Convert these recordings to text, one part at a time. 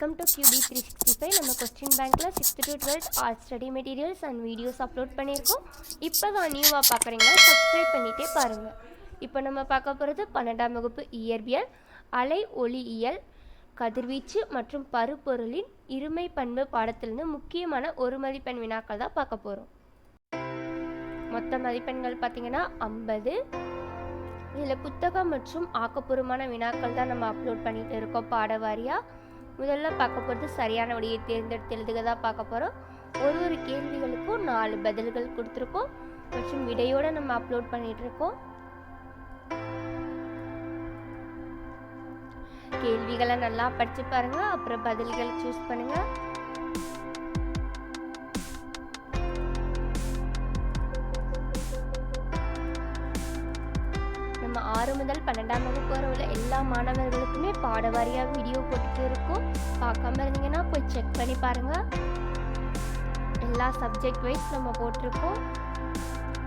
Welcome to QB three sixty five நம்ம question பேங்க்கில் sixth to twelfth all study materials and videos upload பண்ணியிருக்கோம். இப்போ தான் நியூவாக பார்க்குறீங்கன்னா சப்ஸ்கிரைப் பண்ணிகிட்டே பாருங்கள் இப்போ நம்ம பார்க்க போகிறது பன்னெண்டாம் வகுப்பு இயற்பியல் அலை ஒளியியல் கதிர்வீச்சு மற்றும் பருப்பொருளின் இருமை பண்பு பாடத்திலிருந்து முக்கியமான ஒரு மதிப்பெண் வினாக்கள் தான் பார்க்க போகிறோம் மொத்த மதிப்பெண்கள் பார்த்தீங்கன்னா ஐம்பது. இதில் புத்தகம் மற்றும் ஆக்கப்பூர்வமான வினாக்கள் தான் நம்ம அப்லோட் பண்ணிகிட்டு இருக்கோம். பாட வாரியாக முதல்ல பார்க்க போகிறது சரியான வழியை தேர்ந்தெடுத்து எழுதுக தான் பார்க்க போகிறோம் ஒரு ஒரு கேள்விகளுக்கும் நாலு பதில்கள் கொடுத்துருக்கோம். மற்றும் விடையோடு நம்ம அப்லோட் பண்ணிகிட்ருக்கோம் இருக்கோம். கேள்விகளை நல்லா படித்து பாருங்கள் அப்புறம் பதில்கள் சூஸ் பண்ணுங்கள் நம்ம ஆறு முதல் பன்னெண்டாம் வகுப்பு வரை உள்ள எல்லா மாணவர்களுக்குமே பாட வாரியாக வீடியோ போட்டுட்டு இருக்கோம். பார்க்காம இருந்தீங்கன்னா போய் செக் பண்ணி பாருங்க. எல்லா சப்ஜெக்ட் வைஸ் நம்ம போட்டிருக்கோம்.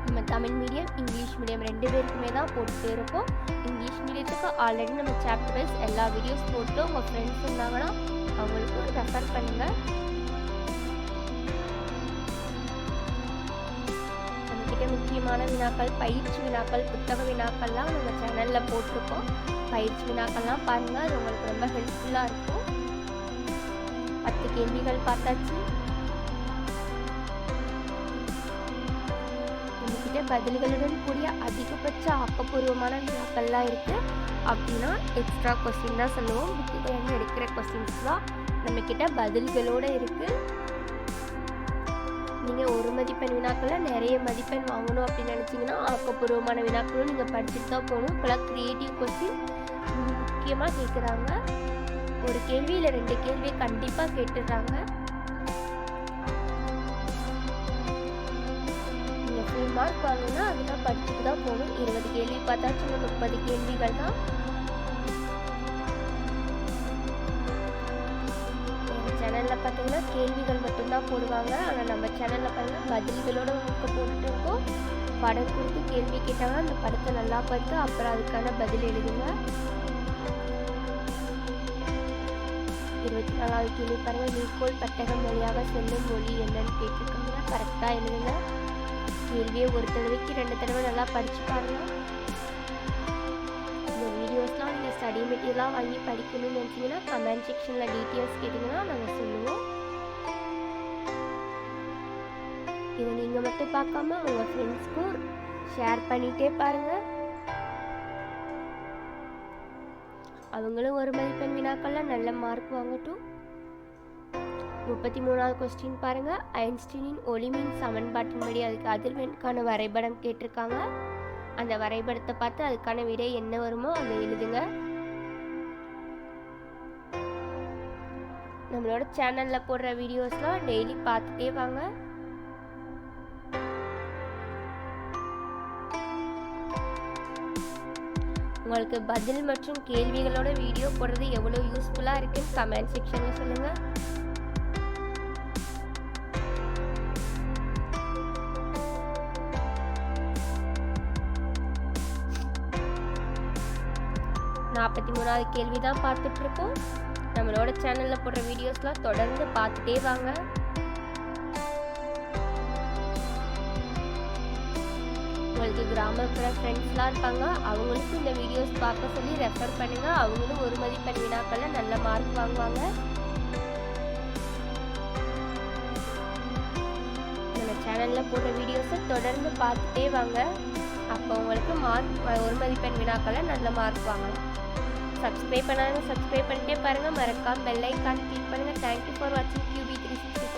நம்ம தமிழ் மீடியம் இங்கிலீஷ் மீடியம் ரெண்டு பேருக்குமே தான் போட்டு இருக்கோம். இங்கிலீஷ் மீடியத்துக்கு ஆல்ரெடி நம்ம சாப்டர் வைஸ் எல்லா வீடியோஸ் போட்டு உங்கள் ஃப்ரெண்ட்ஸ் இருந்தாங்கன்னா அவங்களுக்கும் ரெஃபர் பண்ணுங்கள் நம்மக்கிட்ட முக்கியமான வினாக்கள் பயிற்சி வினாக்கள் புத்தக வினாக்கள்லாம் நம்ம சேனலில் போட்டிருக்கோம். பயிற்சி வினாக்கள்லாம் பாருங்கள் அது உங்களுக்கு ரொம்ப ஹெல்ப்ஃபுல்லாக இருக்கும். பத்து கேள்விகள் பார்த்தாச்சு. நம்மக்கிட்ட பதில்களுடன் கூடிய அதிகபட்ச ஆக்கப்பூர்வமான வினாக்கள்லாம் இருக்குது அப்படின்னா எக்ஸ்ட்ரா கொஸ்டின் தான் சொல்லுவோம். புக்குலேருந்து எடுக்கிற கொஸ்டின்ஸ் தான். நம்மக்கிட்ட பதில்களோடு இருக்குது நீங்கள் ஒரு மதிப்பெண் வினாக்களில் நிறைய மதிப்பெண் வாங்கணும் அப்படின்னு நினச்சிங்கன்னா ஆக்கப்பூர்வமான வினாக்களும் நீங்கள் படிச்சுட்டு தான் போகணும். இப்போலாம் க்ரியேட்டிவ் கொஸ்டின் முக்கியமாக கேட்குறாங்க ஒரு கேள்வியில் ரெண்டு கேள்வியை கண்டிப்பாக கேட்டுடுறாங்க. நீங்கள் ஃபுல் மார்க் வாங்கினா அதெல்லாம் படிச்சுட்டு தான் போகணும். இருபது கேள்வி பார்த்தா முப்பது கேள்விகள் தான். சேனலில் பார்த்தீங்கன்னா கேள்விகள் மட்டும்தான் போடுவாங்க. ஆனால் நம்ம சேனலில் பார்த்தீங்கன்னா பதில்களோடு உங்களுக்கு போட்டுட்டு இருக்கோம். படம் கொடுத்து கேள்வி கேட்டாங்கன்னா அந்த படத்தை நல்லா பார்த்து அப்புறம் அதுக்கான பதில் எழுதுங்க. இருபத்தி நாலாவது கேள்வி பாருங்கள் நீக்கோள் பட்டகம் வழியாக செல்லும் மொழி என்னன்னு கேட்டிருக்காங்க. கரெக்டாக எழுதுங்க. கேள்வியை ஒரு தடவைக்கு ரெண்டு தடவை நல்லா படிச்சு பாருங்க. இந்த வீடியோஸ்லாம் நீங்கள் வாங்கி படிக்கணும்னு நினச்சிங்கன்னா கமெண்ட் செக்ஷனில் டீட்டெயில்ஸ் கேட்டிங்கன்னா நாங்கள் சொல்லுவோம். இதை நீங்கள் மட்டும் பார்க்காம உங்கள் ஃப்ரெண்ட்ஸ்க்கும் ஷேர் பண்ணிகிட்டே பாருங்கள் அவங்களும் ஒரு மதிப்பெண் வினாக்கள்லாம் நல்ல மார்க் வாங்கட்டும். முப்பத்தி மூணாவது கொஸ்டின் பாருங்கள் ஐன்ஸ்டீனின் ஒளிமின் சமன்பாட்டின்படி அதுக்கு அதிர்வெண்கான வரைபடம் கேட்டிருக்காங்க. அந்த வரைபடத்தை பார்த்து அதுக்கான விடை என்ன வருமோ அதை எழுதுங்க. நம்மளோட சேனலில் போடுற வீடியோஸ்லாம் டெய்லி பார்த்துட்டே வாங்க. உங்களுக்கு பதில் மற்றும் கேள்விகளோட வீடியோ போடுறது எவ்வளோ யூஸ்ஃபுல்லாக இருக்குன்னு கமெண்ட் செக்ஷனில் சொல்லுங்கள் நாற்பத்தி மூணாவது கேள்வி தான் பார்த்துட்ருக்கோம் நம்மளோட சேனலில் போடுற வீடியோஸ்லாம் தொடர்ந்து பார்த்துட்டே வாங்க. உங்களுக்கு கிராமப்புற ஃப்ரெண்ட்ஸ்லாம் இருப்பாங்க. அவங்களுக்கும் இந்த வீடியோஸ் பார்க்க சொல்லி ரெஃபர் பண்ணுங்கள் அவங்களும் ஒரு மதிப்பெண் வினாக்களில் நல்ல மார்க் வாங்குவாங்க. நம்ம சேனலில் போடுற வீடியோஸை தொடர்ந்து பார்த்துட்டே வாங்க. அப்போ உங்களுக்கு மார்க் ஒரு மதிப்பெண் வினாக்களில் நல்ல மார்க் வாங்கலாம். சப்ஸ்கிரைப் பண்ணாங்க சப்ஸ்கிரைப் பண்ணிட்டே பாருங்கள் மறக்காம பெல்லைக்கான் கிளிக் பண்ணுங்கள் தேங்க்யூ ஃபார் வாட்சிங் கியூபி த்ரீ சிக்ஸ்டி